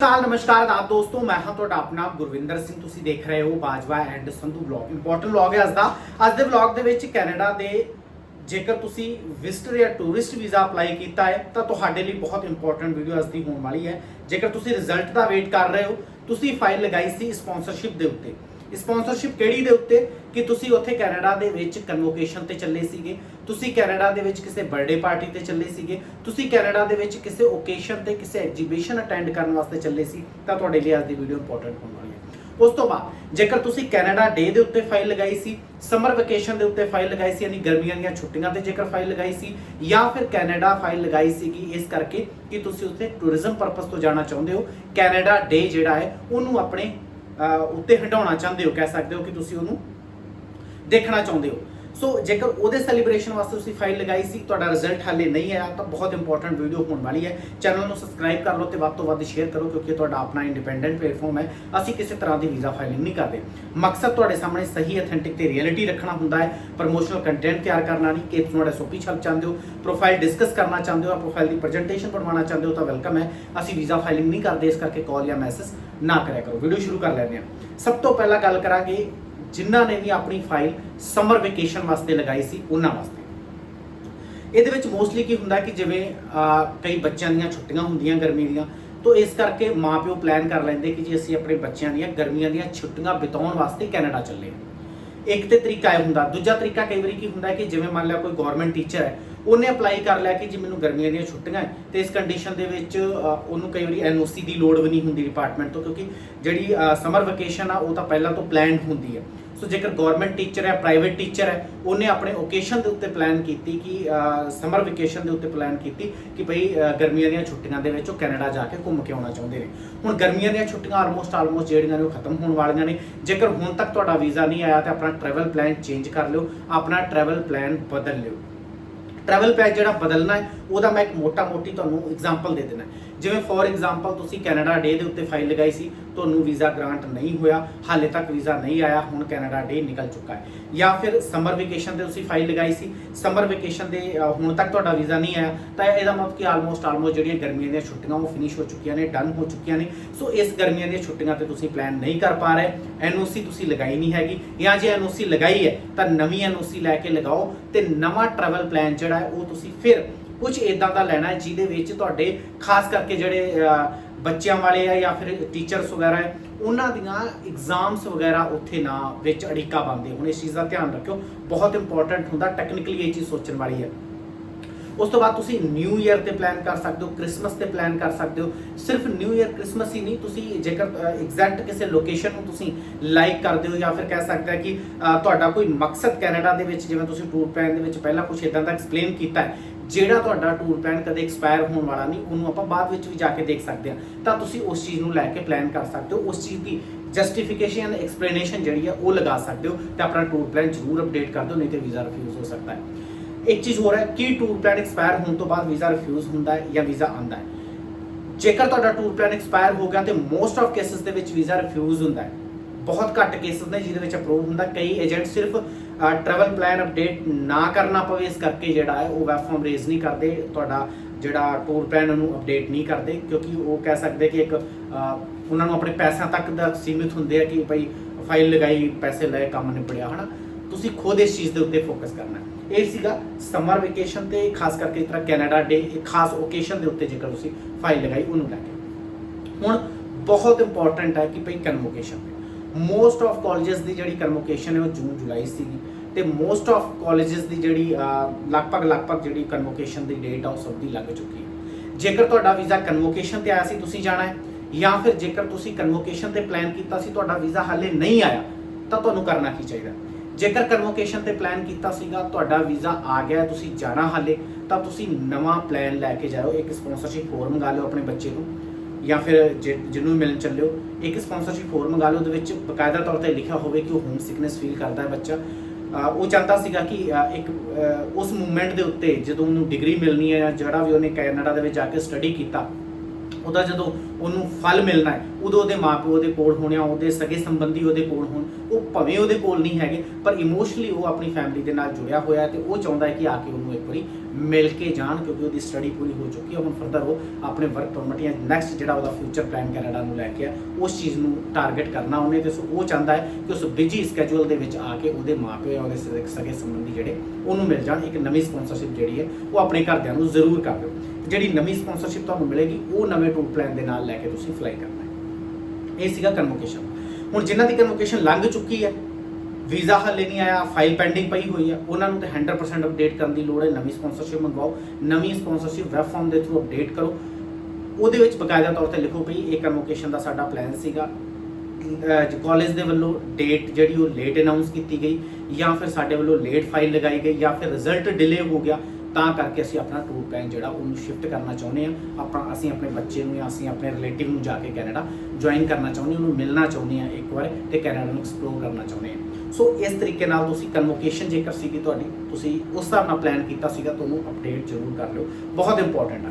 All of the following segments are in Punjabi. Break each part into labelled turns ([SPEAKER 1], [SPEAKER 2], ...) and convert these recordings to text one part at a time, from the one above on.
[SPEAKER 1] ਸਾਲ ਨਮਸਕਾਰ ਆਪ ਦੋਸਤੋ, ਮੈਂ ਹਾਂ ਤੁਹਾਡਾ ਆਪਣਾ ਗੁਰਵਿੰਦਰ ਸਿੰਘ। ਤੁਸੀਂ ਦੇਖ ਰਹੇ ਹੋ Bajwa and Sandhu vlog. Important vlog ਹੈ ਅੱਜ ਦਾ। ਅੱਜ ਦੇ ਵਲੌਗ ਦੇ ਵਿੱਚ ਕੈਨੇਡਾ ਦੇ ਜੇਕਰ ਤੁਸੀਂ ਵਿਜ਼ਟਰ ਜਾਂ ਟੂਰਿਸਟ ਵੀਜ਼ਾ ਅਪਲਾਈ ਕੀਤਾ ਹੈ, ਤਾਂ ਤੁਹਾਡੇ ਲਈ ਬਹੁਤ ਇੰਪੋਰਟੈਂਟ ਵੀਡੀਓ ਅੱਜ ਦੀ ਹੋਣ ਵਾਲੀ ਹੈ। ਜੇਕਰ ਤੁਸੀਂ ਰਿਜ਼ਲਟ ਦਾ ਵੇਟ ਕਰ ਰਹੇ ਹੋ, ਤੁਸੀਂ ਫਾਈਲ ਲਗਾਈ ਸੀ ਸਪਾਂਸਰਸ਼ਿਪ ਦੇ ਉੱਤੇ। ਸਪਾਂਸਰਸ਼ਿਪ ਕਿਹੜੀ ਦੇ ਉੱਤੇ? ਕਿ ਤੁਸੀਂ ਉੱਥੇ ਕੈਨੇਡਾ ਦੇ ਵਿੱਚ ਕਨਵੋਕੇਸ਼ਨ ਤੇ ਚੱਲੇ ਸੀਗੇ। ਤੁਸੀਂ ਕੈਨੇਡਾ ਦੇ ਵਿੱਚ ਕਿਸੇ ਬਰਥਡੇ ਪਾਰਟੀ ਤੇ ਚੱਲੇ ਸੀਗੇ। ਤੁਸੀਂ ਕੈਨੇਡਾ ਦੇ ਵਿੱਚ ਕਿਸੇ ਓਕੇਸ਼ਨ ਤੇ ਕਿਸੇ ਐਗਜੀਬਿਸ਼ਨ ਅਟੈਂਡ ਕਰਨ ਵਾਸਤੇ ਚੱਲੇ ਸੀ, ਤਾਂ ਤੁਹਾਡੇ ਲਈ ਅੱਜ ਦੀ ਵੀਡੀਓ ਇੰਪੋਰਟੈਂਟ ਹੋਣ ਵਾਲੀ ਹੈ। ਉਸ ਤੋਂ ਬਾਅਦ, ਜੇਕਰ ਤੁਸੀਂ ਕੈਨੇਡਾ ਡੇ ਦੇ ਉੱਤੇ ਫਾਈਲ ਲਗਾਈ ਸੀ ਸਮਰ ਵੈਕੇਸ਼ਨ ਦੇ ਉੱਤੇ ਫਾਈਲ ਲਗਾਈ ਸੀ, ਯਾਨੀ ਗਰਮੀਆਂ ਦੀਆਂ ਛੁੱਟੀਆਂ ਤੇ ਜੇਕਰ ਫਾਈਲ ਲਗਾਈ ਸੀ, ਜਾਂ ਫਿਰ ਕੈਨੇਡਾ ਫਾਈਲ ਲਗਾਈ ਸੀਗੀ, ਇਸ ਕਰਕੇ ਕਿ ਤੁਸੀਂ ਉੱਥੇ ਟੂਰਿਜ਼ਮ ਪਰਪਸ ਤੋਂ ਜਾਣਾ ਚਾਹੁੰਦੇ ਹੋ, ਕੈਨੇਡਾ ਡੇ ਜਿਹੜਾ ਹੈ, ਉਹਨੂੰ ਆਪਣੇ ਉੱਤੇ ਹਟਾਉਣਾ ਚਾਹੁੰਦੇ ਹੋ ਕਹਿ ਸਕਦੇ ਹੋ ਕਿ ਤੁਸੀਂ ਉਹਨੂੰ ਦੇਖਣਾ ਚਾਹੁੰਦੇ ਹੋ। ਸੋ ਜੇਕਰ ਉਹਦੇ ਸੈਲੀਬ੍ਰੇਸ਼ਨ ਵਾਸਤੇ ਤੁਸੀਂ ਫਾਈਲ ਲਗਾਈ ਸੀ, ਤੁਹਾਡਾ ਰਿਜ਼ਲਟ ਹਾਲੇ ਨਹੀਂ ਆਇਆ, ਤਾਂ ਬਹੁਤ ਇੰਪੋਰਟੈਂਟ ਵੀਡੀਓ ਹੋਣ ਵਾਲੀ ਹੈ। ਚੈਨਲ ਨੂੰ ਸਬਸਕ੍ਰਾਈਬ ਕਰ ਲਓ ਤੇ ਵੱਧ ਤੋਂ ਵੱਧ ਸ਼ੇਅਰ ਕਰੋ, ਕਿਉਂਕਿ ਤੁਹਾਡਾ ਆਪਣਾ ਇੰਡੀਪੈਂਡੈਂਟ ਪਲੇਟਫਾਰਮ ਹੈ। ਅਸੀਂ ਕਿਸੇ ਤਰ੍ਹਾਂ ਦੀ ਵੀਜ਼ਾ ਫਾਈਲਿੰਗ ਨਹੀਂ ਕਰਦੇ। ਮਕਸਦ ਤੁਹਾਡੇ ਸਾਹਮਣੇ ਸਹੀ ਅਥੈਂਟਿਕ ਤੇ ਰਿਐਲਿਟੀ ਰੱਖਣਾ ਹੁੰਦਾ ਹੈ। ਪ੍ਰੋਮੋਸ਼ਨਲ ਕੰਟੈਂਟ ਤਿਆਰ ਕਰਨਾ ਨਹੀਂ। ਕਿ ਤੁਹਾਡਾ ਸੋਪੀ ਛਾਪ ਚਾਹੁੰਦੇ ਹੋ ਪ੍ਰੋਫਾਈਲ ਡਿਸਕਸ ਕਰਨਾ ਚਾਹੁੰਦੇ ਹੋ ਪ੍ਰੋਫਾਈਲ ਦੀ ਪ੍ਰੈਜੈਂਟੇਸ਼ਨ ਬਣਵਾਉਣਾ ਚਾਹੁੰਦੇ ਹੋ, ਤਾਂ ਵੈਲਕਮ ਹੈ। ਅਸੀਂ ਵੀਜ਼ਾ ਫਾਈਲਿੰਗ ਨਹੀਂ ਕਰਦੇ, ਇਸ ਕਰਕੇ ਕਾਲ ਜਾਂ ਮੈਸੇਜ ਨਾ ਕਰਿਆ ਕਰੋ। ਵੀਡੀਓ ਸ਼ੁਰੂ ਕਰ ਲੈਂਦੇ ਹਾਂ। ਸਭ ਤੋਂ ਪਹਿਲਾਂ ਗੱਲ ਕਰਾਂਗੇ ਜਿਨ੍ਹਾਂ ਨੇ ਵੀ ਆਪਣੀ ਫਾਈਲ ਸਮਰ ਵੈਕੇਸ਼ਨ ਵਾਸਤੇ ਲਗਾਈ ਸੀ, ਉਹਨਾਂ ਵਾਸਤੇ। ਇਹਦੇ ਵਿੱਚ ਮੋਸਟਲੀ ਕੀ ਹੁੰਦਾ ਕਿ ਜਿਵੇਂ ਕਈ ਬੱਚਿਆਂ ਦੀਆਂ ਛੁੱਟੀਆਂ ਹੁੰਦੀਆਂ ਗਰਮੀ ਦੀਆਂ, ਤੋਂ ਇਸ ਕਰਕੇ ਮਾਪਿਓ ਪਲਾਨ ਕਰ ਲੈਂਦੇ ਕਿ ਜੀ ਅਸੀਂ ਆਪਣੇ ਬੱਚਿਆਂ ਦੀਆਂ ਗਰਮੀਆਂ ਦੀਆਂ ਛੁੱਟੀਆਂ ਬਿਤਾਉਣ ਵਾਸਤੇ ਕੈਨੇਡਾ ਚੱਲੇ ਹਾਂ। ਇੱਕ ਤੇ ਤਰੀਕਾ ਇਹ ਹੁੰਦਾ, ਦੂਜਾ ਤਰੀਕਾ ਕਈ ਵਾਰੀ ਕੀ ਹੁੰਦਾ ਕਿ ਜਿਵੇਂ ਮੰਨ ਲਿਆ ਕੋਈ ਗਵਰਨਮੈਂਟ ਟੀਚਰ ਹੈ, ਉਹਨੇ ਅਪਲਾਈ ਕਰ ਲਿਆ ਕਿ ਜੀ ਮੈਨੂੰ ਗਰਮੀਆਂ ਦੀਆਂ ਛੁੱਟੀਆਂ ਹੈ, ਤੇ ਇਸ ਕੰਡੀਸ਼ਨ ਦੇ ਵਿੱਚ ਉਹਨੂੰ ਕਈ ਵਾਰੀ ਐਨਓਸੀ ਦੀ ਲੋੜ ਵੀ ਨਹੀਂ ਹੁੰਦੀ ਡਿਪਾਰਟਮੈਂਟ ਤੋਂ, ਕਿਉਂਕਿ ਜਿਹੜੀ ਸਮਰ ਵੈਕੇਸ਼ਨ ਆ, ਉਹ ਤਾਂ ਪਹਿਲਾਂ ਤੋਂ ਪਲਾਨਡ ਹੁੰਦੀ ਹੈ। ਸੋ ਜੇਕਰ ਗਵਰਨਮੈਂਟ ਟੀਚਰ ਹੈ ਪ੍ਰਾਈਵੇਟ ਟੀਚਰ ਹੈ, ਉਹਨੇ ਆਪਣੇ ਓਕੇਸ਼ਨ ਦੇ ਉੱਤੇ ਪਲਾਨ ਕੀਤੀ ਕਿ ਸਮਰ ਵਕੇਸ਼ਨ ਦੇ ਉੱਤੇ ਪਲਾਨ ਕੀਤੀ ਕਿ ਭਈ ਗਰਮੀਆਂ ਦੀਆਂ ਛੁੱਟੀਆਂ ਦੇ ਵਿੱਚ ਉਹ ਕੈਨੇਡਾ ਜਾ ਕੇ ਘੁੰਮ ਕੇ ਆਉਣਾ ਚਾਹੁੰਦੇ ਨੇ। ਹੁਣ ਗਰਮੀਆਂ ਦੀਆਂ ਛੁੱਟੀਆਂ ਆਲਮੋਸਟ ਆਲਮੋਸਟ ਜਿਹੜੀਆਂ ਨੇ ਉਹ ਖਤਮ ਹੋਣ ਵਾਲੀਆਂ ਨੇ। ਜੇਕਰ ਹੁਣ ਤੱਕ ਤੁਹਾਡਾ ਵੀਜ਼ਾ ਨਹੀਂ ਆਇਆ ਤਾਂ ਆਪਣਾ ਟਰੈਵਲ ਪਲਾਨ ਚੇਂਜ ਕਰ ਲਿਓ, ਆਪਣਾ ਟਰੈਵਲ ਪਲਾਨ ਬਦਲ ਲਿਓ। ਟਰੈਵਲ ਪੈਕ ਜਿਹੜਾ ਬਦਲਣਾ ਹੈ, ਉਹਦਾ ਮੈਂ ਇੱਕ ਮੋਟਾ ਮੋਟੀ ਤੁਹਾਨੂੰ ਐਗਜ਼ਾਮਪਲ ਦੇ ਦੇਣਾ ਜਿਵੇਂ ਫੋਰ ਐਗਜ਼ਾਮਪਲ ਤੁਸੀਂ ਕੈਨੇਡਾ ਡੇ ਦੇ ਉੱਤੇ ਫਾਈਲ ਲਗਾਈ ਸੀ, ਤੁਹਾਨੂੰ ਵੀਜ਼ਾ ਗ੍ਰਾਂਟ ਨਹੀਂ ਹੋਇਆ, ਹਾਲੇ ਤੱਕ ਵੀਜ਼ਾ ਨਹੀਂ ਆਇਆ, ਹੁਣ ਕੈਨੇਡਾ ਡੇ ਨਿਕਲ ਚੁੱਕਾ ਹੈ। ਜਾਂ ਫਿਰ ਸਮਰ ਵਕੇਸ਼ਨ ਤੇ ਤੁਸੀਂ ਫਾਈਲ ਲਗਾਈ ਸੀ ਸਮਰ ਵਕੇਸ਼ਨ ਦੇ ਹੁਣ ਤੱਕ ਤੁਹਾਡਾ ਵੀਜ਼ਾ ਨਹੀਂ ਆਇਆ, ਤਾਂ ਇਹਦਾ ਮਤਲਬ ਕਿ ਆਲਮੋਸਟ ਆਲਮੋਸਟ ਜਿਹੜੀਆਂ ਗਰਮੀਆਂ ਦੀਆਂ ਛੁੱਟੀਆਂ, ਉਹ ਫਿਨਿਸ਼ ਹੋ ਚੁੱਕੀਆਂ ਨੇ ਡਨ ਹੋ ਚੁੱਕੀਆਂ ਨੇ। ਸੋ ਇਸ ਗਰਮੀਆਂ ਦੀਆਂ ਛੁੱਟੀਆਂ ਤੇ ਤੁਸੀਂ ਪਲਾਨ ਨਹੀਂ ਕਰ ਪਾ ਰਹੇ ਐਨਓਸੀ ਤੁਸੀਂ ਲਗਾਈ ਨਹੀਂ ਹੈਗੀ, ਜਾਂ ਜੇ ਐਨਓਸੀ ਲਗਾਈ ਹੈ, ਤਾਂ ਨਵੀਂ ਐਨਓਸੀ ਲੈ ਕੇ ਲਗਾਓ, ਤੇ ਨਵਾਂ ਟਰੈਵਲ ਪਲਾਨ ਜਿਹੜਾ ਹੈ, ਉਹ ਤੁਸੀਂ ਫਿਰ ਕੁਝ ਇਦਾਂ ਦਾ ਲੈਣਾ ਹੈ ਜਿਹਦੇ ਵਿੱਚ ਤੁਹਾਡੇ, ਖਾਸ ਕਰਕੇ ਜਿਹੜੇ ਬੱਚਿਆਂ ਵਾਲੇ ਆ ਜਾਂ ਫਿਰ ਟੀਚਰਸ ਵਗੈਰਾ ਹੈ, ਉਹਨਾਂ ਦੀਆਂ ਐਗਜ਼ਾਮਸ ਵਗੈਰਾ ਉੱਥੇ ਨਾ, ਵਿੱਚ ਅੜਿੱਕਾ ਬੰਦੇ ਹੁਣ। ਇਸ ਚੀਜ਼ ਦਾ ਧਿਆਨ ਰੱਖਿਓ। ਬਹੁਤ ਇੰਪੋਰਟੈਂਟ ਹੁੰਦਾ ਟੈਕਨੀਕਲੀ ਇਹ ਚੀਜ਼ ਸੋਚਣ ਵਾਲੀ ਹੈ। ਉਸ ਤੋਂ ਬਾਅਦ ਤੁਸੀਂ ਨਿਊ ਇਅਰ ਤੇ ਪਲਾਨ ਕਰ ਸਕਦੇ ਹੋ ਕ੍ਰਿਸਮਸ ਤੇ ਪਲਾਨ ਕਰ ਸਕਦੇ ਹੋ। ਸਿਰਫ ਨਿਊ ਇਅਰ ਕ੍ਰਿਸਮਸ ਹੀ ਨਹੀਂ, ਤੁਸੀਂ ਜੇਕਰ ਐਗਜ਼ੈਕਟ ਕਿਸੇ ਲੋਕੇਸ਼ਨ ਨੂੰ ਤੁਸੀਂ ਲਾਈਕ ਕਰਦੇ ਹੋ ਜਾਂ ਫਿਰ ਕਹਿ ਸਕਦੇ ਆ ਕਿ ਤੁਹਾਡਾ ਕੋਈ ਮਕਸਦ ਕੈਨੇਡਾ ਦੇ ਵਿੱਚ, ਜਿਵੇਂ ਤੁਸੀਂ ਟੂਰ ਪਲਾਨ ਦੇ ਵਿੱਚ ਪਹਿਲਾਂ ਕੁਝ ਇਦਾਂ ਦਾ ਐਕਸਪਲੇਨ ਕੀਤਾ ਹੈ ਜਿਹੜਾ ਤੁਹਾਡਾ ਟੂਰ ਪਲਾਨ ਕਦੇ ਐਕਸਪਾਇਰ ਹੋਣ ਵਾਲਾ ਨਹੀਂ, ਉਹਨੂੰ ਆਪਾਂ ਬਾਅਦ ਵਿੱਚ ਵੀ ਜਾ ਕੇ ਦੇਖ ਸਕਦੇ ਹਾਂ। ਤਾਂ ਤੁਸੀਂ ਉਸ ਚੀਜ਼ ਨੂੰ ਲੈ ਕੇ ਪਲਾਨ ਕਰ ਸਕਦੇ ਹੋ, ਉਸ ਚੀਜ਼ ਦੀ ਜਸਟੀਫਿਕੇਸ਼ਨ ਐਕਸਪਲੇਨੇਸ਼ਨ ਜਿਹੜੀ ਹੈ ਉਹ ਲਗਾ ਸਕਦੇ ਹੋ ਤੇ ਆਪਣਾ ਟੂਰ ਪਲਾਨ ਜ਼ਰੂਰ ਅਪਡੇਟ ਕਰ ਦਿਓ, ਨਹੀਂ ਤੇ ਵੀਜ਼ਾ ਰਿਫਿਊਜ਼ ਹੋ ਸਕਦਾ ਹੈ। ਇੱਕ ਚੀਜ਼ ਹੋਰ ਹੈ, ਕਿ ਟੂਰ ਪਲਾਨ ਐਕਸਪਾਇਰ ਹੋਣ ਤੋਂ ਬਾਅਦ ਵੀਜ਼ਾ ਰਿਫਿਊਜ਼ ਹੁੰਦਾ ਹੈ ਜਾਂ ਵੀਜ਼ਾ ਆਂਦਾ ਹੈ? ਜੇਕਰ ਤੁਹਾਡਾ ਟੂਰ ਪਲਾਨ ਐਕਸਪਾਇਰ ਹੋ ਗਿਆ ਤੇ ਮੋਸਟ ਆਫ ਕੇਸਸ ਦੇ ਵਿੱਚ ਵੀਜ਼ਾ ਰਿਫਿਊਜ਼ ਹੁੰਦਾ ਹੈ। ਬਹੁਤ ਘੱਟ ਕੇਸਸ ਨੇ ਜਿਹਦੇ ਵਿੱਚ ਅਪਰੂਵ ਹੁੰਦਾ, ਕਈ ਏਜੰਟ ਸਿਰਫ ਟਰੈਵਲ ਪਲਾਨ ਅਪਡੇਟ ਨਾ ਕਰਨਾ ਪਵੇ, ਇਸ ਕਰਕੇ ਜਿਹੜਾ ਹੈ, ਉਹ ਵੈਬ ਫਾਰਮ ਰੇਜ਼ ਨਹੀਂ ਕਰਦੇ, ਤੁਹਾਡਾ ਜਿਹੜਾ ਟੂਰ ਪਲਾਨ ਨੂੰ ਅਪਡੇਟ ਨਹੀਂ ਕਰਦੇ, ਕਿਉਂਕਿ ਉਹ ਕਹਿ ਸਕਦੇ ਕਿ ਇੱਕ ਉਹਨਾਂ ਨੂੰ ਆਪਣੇ ਪੈਸਿਆਂ ਤੱਕ ਦਾ ਸੀਮਿਤ ਹੁੰਦੇ ਆ ਕਿ ਭਾਈ ਫਾਈਲ ਲਗਾਈ, ਪੈਸੇ ਲਏ, ਕੰਮ ਨਿਬੜਿਆ, ਹਨਾ? ਤੁਸੀਂ ਖੁਦ ਇਸ ਚੀਜ਼ ਦੇ ਉੱਤੇ ਫੋਕਸ ਕਰਨਾ ਇਹ ਸੀਗਾ ਸਮਰ ਵਕੇਸ਼ਨ ਤੇ, ਖਾਸ ਕਰਕੇ ਇਸ ਤਰ੍ਹਾਂ ਕੈਨੇਡਾ ਡੇ ਇੱਕ ਖਾਸ ਓਕੇਸ਼ਨ ਦੇ ਉੱਤੇ ਜੇਕਰ ਤੁਸੀਂ ਫਾਈਲ ਲਗਾਈ, ਉਹਨੂੰ ਲੈ ਕੇ। ਹੁਣ ਬਹੁਤ ਇੰਪੋਰਟੈਂਟ ਹੈ ਕਿ ਭਈ ਕਨਵੋਕੇਸ਼ਨ ਮੋਸਟ ਆਫ ਕਾਲਜਸ ਦੀ ਜਿਹੜੀ ਕਨਵੋਕੇਸ਼ਨ ਹੈ ਉਹ ਜੂਨ, ਜੁਲਾਈ ਸੀਗੀ ਤੇ ਮੋਸਟ ਆਫ ਕਾਲਜਸ ਦੀ ਜਿਹੜੀ ਲਗਭਗ ਲਗਭਗ ਜਿਹੜੀ ਕਨਵੋਕੇਸ਼ਨ ਦੀ ਡੇਟ ਆ ਉਹ ਸਭ ਦੀ ਲੱਗ ਚੁੱਕੀ ਹੈ। ਜੇਕਰ ਤੁਹਾਡਾ ਵੀਜ਼ਾ ਕਨਵੋਕੇਸ਼ਨ ਤੇ ਆਇਆ ਸੀ, ਤੁਸੀਂ ਜਾਣਾ ਹੈ, ਜਾਂ ਫਿਰ ਜੇਕਰ ਤੁਸੀਂ ਕਨਵੋਕੇਸ਼ਨ ਤੇ ਪਲਾਨ ਕੀਤਾ ਸੀ, ਤੁਹਾਡਾ ਵੀਜ਼ਾ ਹਾਲੇ ਨਹੀਂ ਆਇਆ, ਤਾਂ ਤੁਹਾਨੂੰ ਕਰਨਾ ਕੀ ਚਾਹੀਦਾ? ਜੇਕਰ ਕਨਵੋਕੇਸ਼ਨ ਤੇ ਪਲਾਨ ਕੀਤਾ ਸੀਗਾ, ਤੁਹਾਡਾ ਵੀਜ਼ਾ ਆ ਗਿਆ ਤੁਸੀਂ ਜਾਣਾ ਹਾਲੇ, ਤਾਂ ਤੁਸੀਂ ਨਵਾਂ ਪਲਾਨ ਲੈ ਕੇ ਜਾਓ ਇੱਕ ਸਪਾਂਸਰਸ਼ਿਪ ਹੋਰ ਮੰਗਾ ਲਿਓ ਆਪਣੇ ਬੱਚੇ ਨੂੰ। ਜਾਂ ਫਿਰ ਜਿ- ਜਿਹਨੂੰ ਮਿਲਣ ਚੱਲਿਓ, ਇੱਕ ਸਪਾਂਸਰਸ਼ਿਪ ਹੋਰ ਮੰਗਾ ਲਓ, ਉਹਦੇ ਵਿੱਚ ਬਕਾਇਦਾ ਤੌਰ ਤੇ ਲਿਖਿਆ ਹੋਵੇ ਕਿ ਉਹ ਹੋਮ ਸਿਕਨੈਸ ਫੀਲ ਕਰਦਾ ਹੈ ਬੱਚਾ। ਉਹ ਚਾਹੁੰਦਾ ਸੀਗਾ ਕਿ ਇੱਕ ਉਸ ਮੂਵਮੈਂਟ ਦੇ ਉੱਤੇ ਜਦੋਂ ਉਹਨੂੰ ਡਿਗਰੀ ਮਿਲਣੀ ਹੈ ਜਾਂ ਜਿਹੜਾ ਵੀ ਉਹਨੇ ਕੈਨੇਡਾ ਦੇ ਵਿੱਚ ਜਾ ਕੇ ਸਟੱਡੀ ਕੀਤਾ, ਉਹਦਾ ਜਦੋਂ ਉਹਨੂੰ ਫਲ ਮਿਲਣਾ ਹੈ, ਉਦੋਂ ਉਹਦੇ ਮਾਪਿਓ ਉਹਦੇ ਕੋਲ ਹੋਣੇ ਆ ਉਹਦੇ ਸਗੇ ਸੰਬੰਧੀ ਉਹਦੇ ਕੋਲ ਹੋਣ ਉਹ ਭਵੇਂ ਉਹਦੇ ਕੋਲ ਨਹੀਂ ਹੈਗੇ, ਪਰ ਇਮੋਸ਼ਨਲੀ ਉਹ ਆਪਣੀ ਫੈਮਿਲੀ ਦੇ ਨਾਲ ਜੁੜਿਆ ਹੋਇਆ ਹੈ ਤੇ ਉਹ ਚਾਹੁੰਦਾ ਹੈ ਕਿ ਆ ਕੇ ਉਹਨੂੰ ਇੱਕ ਵਾਰੀ ਮਿਲ ਕੇ ਜਾਣ ਕਿਉਂਕਿ ਉਹਦੀ ਸਟੱਡੀ ਪੂਰੀ ਹੋ ਚੁੱਕੀ ਹੈ। ਹੁਣ ਫਰਦਰ ਉਹ ਆਪਣੇ ਵਰਕ ਪਰਮਿਟ ਜਾਂ ਨੈਕਸਟ ਜਿਹੜਾ ਉਹਦਾ ਫਿਊਚਰ ਪਲਾਨ ਕੈਨੇਡਾ ਨੂੰ ਲੈ ਕੇ ਆ, ਉਸ ਚੀਜ਼ ਨੂੰ ਟਾਰਗੇਟ ਕਰਨਾ ਉਹਨੇ ਤੇ ਸੋ ਉਹ ਚਾਹੁੰਦਾ ਹੈ ਕਿ ਉਸ ਬਿਜ਼ੀ ਸਕੇਜੂਲ ਦੇ ਵਿੱਚ ਆ ਕੇ ਉਹਦੇ ਮਾਪਿਓ ਜਾਂ ਉਹਦੇ ਸਗੇ- ਸੰਬੰਧੀ ਜਿਹੜੇ ਉਹਨੂੰ ਮਿਲ ਜਾਣ, ਇੱਕ ਨਵੀਂ ਸਪਾਂਸਰਸ਼ਿਪ ਜਿਹੜੀ ਹੈ ਉਹ ਆਪਣੇ ਘਰਦਿਆਂ ਨੂੰ ਜ਼ਰੂਰ ਕਰ ਦਿਓ। ਜਿਹੜੀ ਨਵੀਂ ਸਪਾਂਸਰਸ਼ਿਪ ਤੁਹਾਨੂੰ ਮਿਲੇਗੀ, ਉਹ ਨਵੇਂ ਟੂਰ ਪਲਾਨ ਦੇ ਨਾਲ ਲੈ ਕੇ ਤੁਸੀਂ ਫਲਾਈ ਕਰਨਾ ਹੈ। ਇਹ ਸੀਗਾ ਕਨਵੋਕੇਸ਼ਨ ਹੁਣ ਜਿਨ੍ਹਾਂ ਦੀ ਕਨਵੋਕੇਸ਼ਨ ਲੰਘ ਚੁੱਕੀ ਹੈ, ਵੀਜ਼ਾ ਹਲੇ ਨਹੀਂ ਆਇਆ ਫਾਈਲ ਪੈਂਡਿੰਗ ਪਈ ਹੋਈ ਹੈ, ਉਹਨਾਂ ਨੂੰ ਤਾਂ 100% ਅਪਡੇਟ ਕਰਨ ਦੀ ਲੋੜ ਹੈ, ਨਵੀਂ ਸਪਾਂਸਰਸ਼ਿਪ ਮੰਗਵਾਓ, ਨਵੀਂ ਸਪਾਂਸਰਸ਼ਿਪ ਵੈਬ ਫਾਰਮ ਦੇ ਥਰੂ ਅਪਡੇਟ ਕਰੋ। ਉਹਦੇ ਵਿੱਚ ਬਕਾਇਦਾ ਤੌਰ ਤੇ ਲਿਖੋ ਵੀ ਇਹ ਕਨਵੋਕੇਸ਼ਨ ਦਾ ਸਾਡਾ ਪਲਾਨ ਸੀਗਾ। ਕਾਲਜ ਦੇ ਵੱਲੋਂ ਡੇਟ ਜਿਹੜੀ ਉਹ ਲੇਟ ਅਨਾਉਂਸ ਕੀਤੀ ਗਈ ਜਾਂ ਫਿਰ ਸਾਡੇ ਵੱਲੋਂ ਲੇਟ ਫਾਈਲ ਲਗਾਈ ਗਈ ਜਾਂ ਫਿਰ ਰਿਜ਼ਲਟ ਡਿਲੇ ਹੋ ਗਿਆ। ਤਾਂ ਕਰਕੇ ਅਸੀਂ ਆਪਣਾ ਟੂਰ ਪਲਾਨ ਜਿਹੜਾ ਉਹਨੂੰ ਸ਼ਿਫਟ ਕਰਨਾ ਚਾਹੁੰਦੇ ਆ ਆਪਾਂ ਅਸੀਂ ਆਪਣੇ ਬੱਚੇ ਨੂੰ ਜਾਂ ਅਸੀਂ ਆਪਣੇ ਰਿਲੇਟਿਵ ਨੂੰ ਜਾ ਕੇ ਕੈਨੇਡਾ ਜੁਆਇਨ ਕਰਨਾ ਚਾਹੁੰਦੇ ਹਾਂ, ਉਹਨੂੰ ਮਿਲਣਾ ਚਾਹੁੰਦੇ ਆ ਇੱਕ ਵਾਰ ਤੇ ਕੈਨੇਡਾ ਨੂੰ ਐਕਸਪਲੋਰ ਕਰਨਾ ਚਾਹੁੰਦੇ ਆ ਸੋ ਇਸ ਤਰੀਕੇ ਨਾਲ ਤੁਸੀਂ ਕਨਵੋਕੇਸ਼ਨ ਜੇਕਰ ਸੀਗੀ ਤੁਹਾਡੀ, ਤੁਸੀਂ ਉਸ ਹਿਸਾਬ ਨਾਲ ਪਲਾਨ ਕੀਤਾ ਸੀਗਾ, ਤੁਹਾਨੂੰ ਅਪਡੇਟ ਜ਼ਰੂਰ ਕਰ ਲਿਓ। ਬਹੁਤ ਇੰਪੋਰਟੈਂਟ ਆ।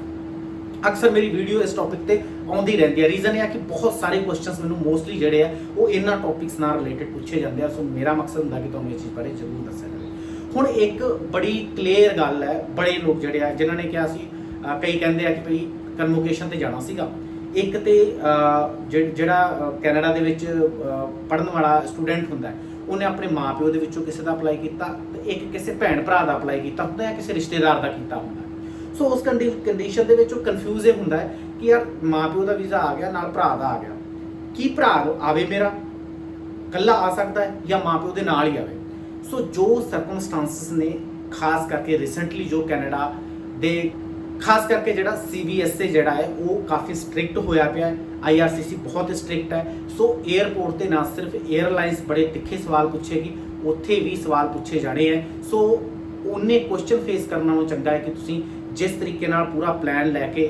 [SPEAKER 1] ਅਕਸਰ ਮੇਰੀ ਵੀਡੀਓ ਇਸ ਟੌਪਿਕ ਤੇ ਆਉਂਦੀ ਰਹਿੰਦੀ ਹੈ ਰੀਜ਼ਨ ਇਹ ਹੈ ਕਿ ਬਹੁਤ ਸਾਰੇ ਕੁਐਸਚਨਸ ਮੈਨੂੰ ਮੋਸਟਲੀ ਜਿਹੜੇ ਆ, ਉਹ ਇਹਨਾਂ ਟੌਪਿਕਸ ਨਾਲ ਰਿਲੇਟਡ ਪੁੱਛੇ ਜਾਂਦੇ ਆ। ਸੋ ਮੇਰਾ ਮਕਸਦ ਹੁੰਦਾ ਕਿ ਤੁਹਾਨੂੰ ਇਹ ਚੀਜ਼ ਬਾਰੇ ਜ਼ਰੂਰ ਦੱਸਿਆ ਜਾਵੇ। ਹੁਣ ਇੱਕ ਬੜੀ ਕਲੀਅਰ ਗੱਲ ਹੈ, ਬੜੇ ਲੋਕ ਜਿਹੜੇ ਆ, ਜਿਨ੍ਹਾਂ ਨੇ ਕਿਹਾ ਸੀ ਕਈ ਕਹਿੰਦੇ ਆ ਕਿ ਭਈ ਕਨਵੋਕੇਸ਼ਨ ਤੇ ਜਾਣਾ ਸੀਗਾ। ਇੱਕ ਤੇ ਜਿਹੜਾ ਕੈਨੇਡਾ ਦੇ ਵਿੱਚ ਪੜਨ ਵਾਲਾ ਸਟੂਡੈਂਟ ਹੁੰਦਾ ਉਹਨੇ ਆਪਣੇ ਮਾਪਿਓ ਦੇ ਵਿੱਚੋਂ ਕਿਸੇ ਦਾ ਅਪਲਾਈ ਕੀਤਾ ਤੇ ਇੱਕ ਕਿਸੇ ਭੈਣ ਭਰਾ ਦਾ ਅਪਲਾਈ ਕੀਤਾ ਹੁੰਦਾ ਹੈ ਕਿਸੇ ਰਿਸ਼ਤੇਦਾਰ ਦਾ ਕੀਤਾ ਹੁੰਦਾ ਸੋ ਉਸ ਕੰਡੀਸ਼ਨ ਦੇ ਵਿੱਚ ਉਹ ਕਨਫਿਊਜ਼ ਇਹ ਹੁੰਦਾ ਹੈ ਕਿ ਯਾਰ ਮਾਪਿਓ ਦਾ ਵੀਜ਼ਾ ਆ ਗਿਆ, ਨਾਲ ਭਰਾ ਦਾ ਆ ਗਿਆ। ਕੀ ਭਰਾ ਆਵੇ ਮੇਰਾ? ਕੱਲਾ ਆ ਸਕਦਾ ਹੈ ਜਾਂ ਮਾਪਿਓ ਦੇ ਨਾਲ ਹੀ ਆਵੇ? ਸੋ ਜੋ ਸਰਕਮਸਟੈਂਸਸ ਨੇ, ਖਾਸ ਕਰਕੇ ਰੀਸੈਂਟਲੀ ਜੋ ਕੈਨੇਡਾ ਦੇ, ਖਾਸ ਕਰਕੇ ਜਿਹੜਾ ਸੀਬੀਐਸਏ ਜਿਹੜਾ ਹੈ, ਉਹ ਕਾਫੀ ਸਟ੍ਰਿਕਟ ਹੋਇਆ ਪਿਆ ਹੈ ਆਈਆਰਸੀਸੀ ਬਹੁਤ ਸਟ੍ਰਿਕਟ ਹੈ। ਸੋ 에ਅਰਪੋਰਟ ਤੇ ਨਾ ਸਿਰਫ 에ਅਰਲਾਈਨਸ ਬੜੇ ਤਿੱਖੇ ਸਵਾਲ ਪੁੱਛੇਗੀ, ਉੱਥੇ ਵੀ ਸਵਾਲ ਪੁੱਛੇ ਜਾਣੇ ਹੈ। ਸੋ ਉਹਨੇ ਕੁਐਸਚਨ ਫੇਸ ਕਰਨਾ ਉਹ ਚੰਗਾ ਹੈ ਕਿ ਤੁਸੀਂ ਜਿਸ ਤਰੀਕੇ ਨਾਲ ਪੂਰਾ ਪਲਾਨ ਲੈ ਕੇ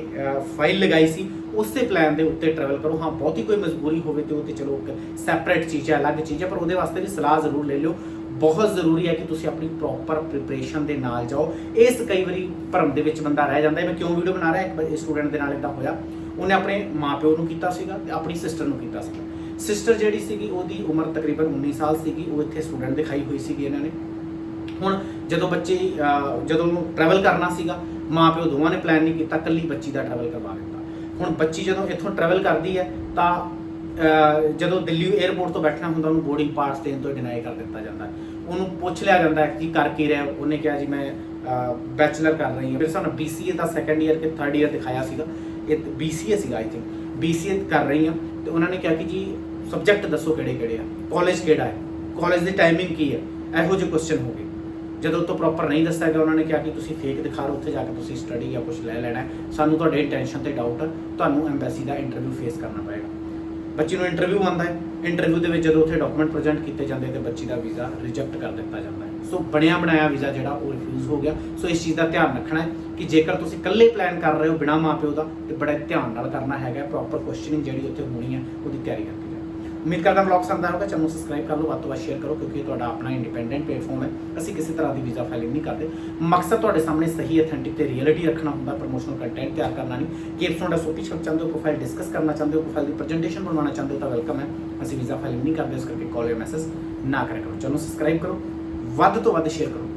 [SPEAKER 1] ਫਾਈਲ ਲਗਾਈ ਸੀ, ਉਸੇ ਪਲਾਨ ਦੇ ਉੱਤੇ ਟਰੈਵਲ ਕਰੋ। ਹਾਂ, ਬਹੁਤੀ ਕੋਈ ਮਜਬੂਰੀ ਹੋਵੇ ਤੇ ਉਹ ਤੇ ਚਲੋ ਇੱਕ ਸੈਪਰੇਟ ਚੀਜ਼ ਹੈ, ਅਲੱਗ ਚੀਜ਼ ਹੈ, ਪਰ ਉਹਦੇ ਵਾਸਤੇ ਵੀ ਸਲਾਹ ਜ਼ਰੂਰ ਲੈ ਲਿਓ। ਬਹੁਤ ਜ਼ਰੂਰੀ ਹੈ ਕਿ ਤੁਸੀਂ ਆਪਣੀ ਪ੍ਰੋਪਰ ਪ੍ਰੀਪਰੇਸ਼ਨ ਦੇ ਨਾਲ ਜਾਓ। ਇਸ ਕਈ ਵਾਰੀ ਭਰਮ ਦੇ ਵਿੱਚ ਬੰਦਾ ਰਹਿ ਜਾਂਦਾ ਹੈ। ਮੈਂ ਕਿਉਂ ਵੀਡੀਓ ਬਣਾ ਰਿਹਾ? ਇੱਕ ਸਟੂਡੈਂਟ ਦੇ ਨਾਲ ਇਦਾਂ ਹੋਇਆ। ਉਹਨੇ ਆਪਣੇ ਮਾਪਿਓ ਨੂੰ ਕੀਤਾ ਸੀਗਾ ਤੇ ਆਪਣੀ ਸਿਸਟਰ ਨੂੰ ਕੀਤਾ ਸੀਗਾ। ਸਿਸਟਰ ਜਿਹੜੀ ਸੀਗੀ, ਉਹਦੀ ਉਮਰ ਤਕਰੀਬਨ 19 ਸਾਲ ਸੀਗੀ। ਉਹ ਇੱਥੇ ਸਟੂਡੈਂਟ ਦਿਖਾਈ ਹੋਈ ਸੀਗੀ ਇਹਨਾਂ ਨੇ। ਹੁਣ ਜਦੋਂ ਬੱਚੇ ਜਦੋਂ ਟਰੈਵਲ ਕਰਨਾ ਸੀਗਾ, ਮਾਪਿਓ ਦੋਵਾਂ ਨੇ ਪਲਾਨ ਨਹੀਂ ਕੀਤਾ। ਕੱਲੀ ਬੱਚੀ ਦਾ ਟਰੈਵਲ ਕਰਵਾ ਦਿੱਤਾ। ਹੁਣ ਬੱਚੀ ਜਦੋਂ ਇੱਥੋਂ ਟਰੈਵਲ ਕਰਦੀ ਹੈ, ਤਾਂ ਜਦੋਂ ਦਿੱਲੀ 에ਅਰਪੋਰਟ ਤੋਂ ਬੈਠਣਾ ਹੁੰਦਾ, ਉਹਨੂੰ ਬੋਰਡਿੰਗ ਪਾਸ ਦੇਣ ਤੋਂ ਡਿਨਾਈ ਕਰ ਦਿੱਤਾ ਜਾਂਦਾ। ਉਹਨੂੰ ਪੁੱਛ ਲਿਆ ਜਾਂਦਾ ਹੈ ਕਿ ਕਰ ਕੀ ਰਿਹਾ। ਉਹਨੇ ਕਿਹਾ ਜੀ, ਮੈਂ ਬੈਚਲਰ ਕਰ ਰਹੀ ਹਾਂ। ਫਿਰ ਸਾਨੂੰ BCA ਦਾ ਸੈਕੰਡ ਈਅਰ ਕਿ ਥਰਡ ਈਅਰ ਦਿਖਾਇਆ ਸੀਗਾ। ਇਹ BCA ਸੀਗਾ ਆਈ ਥਿੰਕ BCA ਕਰ ਰਹੀ ਹਾਂ। ਤੇ ਉਹਨਾਂ ਨੇ ਕਿਹਾ ਕਿ ਜੀ ਸਬਜੈਕਟ ਦੱਸੋ ਕਿਹੜੇ ਕਿਹੜੇ ਆ। ਕਾਲਜ ਕਿਹੜਾ ਹੈ? ਕਾਲਜ ਦੀ ਟਾਈਮਿੰਗ ਕੀ ਹੈ? ਇਹੋ ਜਿਹੇ ਕੁਐਸਚਨ ਹੋ ਗਏ। ਜਦੋਂ ਤੋਂ ਪ੍ਰੋਪਰ ਨਹੀਂ ਦੱਸਿਆ ਗਿਆ, ਉਹਨਾਂ ਨੇ ਕਿਹਾ ਕਿ ਤੁਸੀਂ ਫੇਕ ਦਿਖਾ ਰਹੇ ਉੱਥੇ ਜਾ ਕੇ ਤੁਸੀਂ ਸਟੱਡੀ ਜਾਂ ਕੁਝ ਲੈ ਲੈਣਾ ਸਾਨੂੰ ਤੁਹਾਡੇ ਇੰਟੈਂਸ਼ਨ ਤੇ ਡਾਊਟ ਤੁਹਾਨੂੰ ਐਮਬੈਸੀ ਦਾ ਇੰਟਰਵਿਊ ਫੇਸ ਕਰਨਾ ਪਏਗਾ। ਬੱਚੀ ਨੂੰ ਇੰਟਰਵਿਊ ਆਉਂਦਾ ਹੈ। ਇੰਟਰਵਿਊ ਦੇ ਵਿੱਚ ਜਦੋਂ ਉੱਥੇ ਡਾਕੂਮੈਂਟ ਪ੍ਰੈਜ਼ੈਂਟ ਕੀਤੇ ਜਾਂਦੇ ਤੇ ਬੱਚੀ ਦਾ ਵੀਜ਼ਾ ਰਿਜੈਕਟ ਕਰ ਦਿੱਤਾ ਜਾਂਦਾ ਹੈ। ਸੋ ਬਣਿਆ ਬਣਾਇਆ ਵੀਜ਼ਾ ਜਿਹੜਾ ਉਹ ਰਿਫਿਊਜ਼ ਹੋ ਗਿਆ। ਸੋ ਇਸ ਚੀਜ਼ ਦਾ ਧਿਆਨ ਰੱਖਣਾ ਹੈ ਕਿ ਜੇਕਰ ਤੁਸੀਂ ਇਕੱਲੇ ਪਲਾਨ ਕਰ ਰਹੇ ਹੋ ਬਿਨਾ ਮਾਪਿਓ ਦਾ, ਤੇ ਬੜਾ ਧਿਆਨ ਨਾਲ ਕਰਨਾ ਹੈਗਾ ਪ੍ਰੋਪਰ ਕੁਐਸਚਨਿੰਗ ਜਿਹੜੀ ਉੱਥੇ ਹੋਣੀ ਹੈ, ਉਹਦੀ ਤਿਆਰੀ ਕਰਕੇ ਉਮੀਦ ਕਰਦਾ ਵਲੌਗ ਪਸੰਦ ਆਇਆ ਹੋਗਾ ਚੈਨਲ ਨੂੰ ਸਬਸਕ੍ਰਾਈਬ ਕਰ ਲਓ, ਵੱਧ ਤੋਂ ਵੱਧ ਸ਼ੇਅਰ ਕਰੋ, ਕਿਉਂਕਿ ਇਹ ਤੁਹਾਡਾ ਆਪਣਾ ਇੰਡੀਪੈਂਡੈਂਟ ਪਲੇਟਫਾਰਮ ਹੈ। ਅਸੀਂ ਕਿਸੇ ਤਰ੍ਹਾਂ ਦੀ ਵੀਜ਼ਾ ਫਾਈਲਿੰਗ ਨਹੀਂ ਕਰਦੇ। ਮਕਸਦ ਤੁਹਾਡੇ ਸਾਹਮਣੇ ਸਹੀ ਅਥੈਂਟਿਕ ਤੇ ਰਿਐਲਿਟੀ ਰੱਖਣਾ ਹੁੰਦਾ ਪ੍ਰੋਮੋਸ਼ਨਲ ਕੰਟੈਂਟ ਤਿਆਰ ਕਰਨਾ ਨਹੀਂ। ਕਿ ਤੁਹਾਡਾ ਸੋਪੀ ਛੱਡ ਚਾਹੁੰਦੇ ਹੋ ਪ੍ਰੋਫਾਈਲ ਡਿਸਕਸ ਕਰਨਾ ਚਾਹੁੰਦੇ ਹੋ ਪ੍ਰੋਫਾਈਲ ਦੀ ਪ੍ਰੈਜੈਂਟੇਸ਼ਨ ਬਣਵਾਉਣਾ ਚਾਹੁੰਦੇ ਹੋ, ਤਾਂ ਵੈਲਕਮ ਹੈ। ਅਸੀਂ ਵੀਜ਼ਾ ਫਾਈਲਿੰਗ ਨਹੀਂ ਕਰਦੇ ਇਸ ਕਰਕੇ ਕਾਲ ਜਾਂ ਮੈਸੇਜ ਨਾ ਕਰਿਆ ਕਰੋ। ਚੈਨਲ ਸਬਸਕ੍ਰਾਈਬ ਕਰੋ, ਵੱਧ ਤੋਂ ਵੱਧ ਸ਼ੇਅਰ ਕਰੋ।